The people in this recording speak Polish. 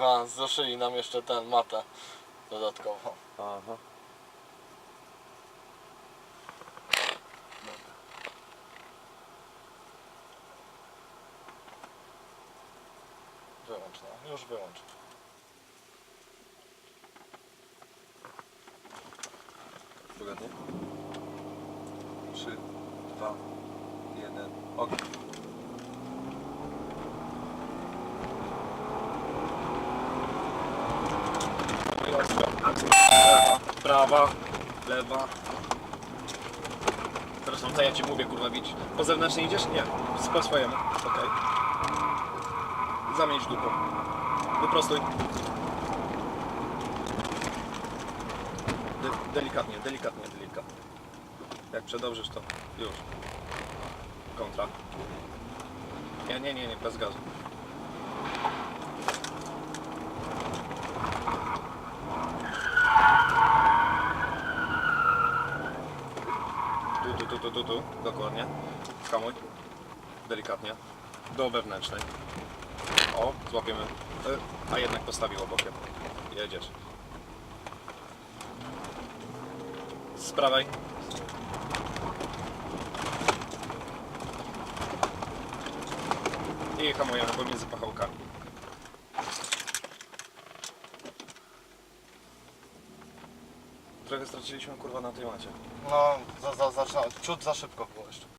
A, zaszyli nam jeszcze ten matę dodatkowo. Aha. Wyłącz, no. Już wyłącz. Wygodnie. 3, 2, 1, ogień. Lewa, prawa, lewa. Zresztą co ja ci mówię, kurwa, bić. Po zewnętrznej idziesz? Nie. Po swojemu. Okej. Zamień dupą. Wyprostuj. De delikatnie, delikatnie, delikatnie. Jak przedobrzysz to już. Kontra. Nie, nie, nie, nie, bez gazu. Tu, tu, tu, tu, dokładnie. Skamuj. Delikatnie. Do wewnętrznej. O, złapiemy. Y, A jednak postawił obokiem. Jedziesz. Z prawej. I hamujemy pomiędzy pachołkami. Trochę straciliśmy kurwa na tej macie. No, za, za, za, ciut za szybko było jeszcze.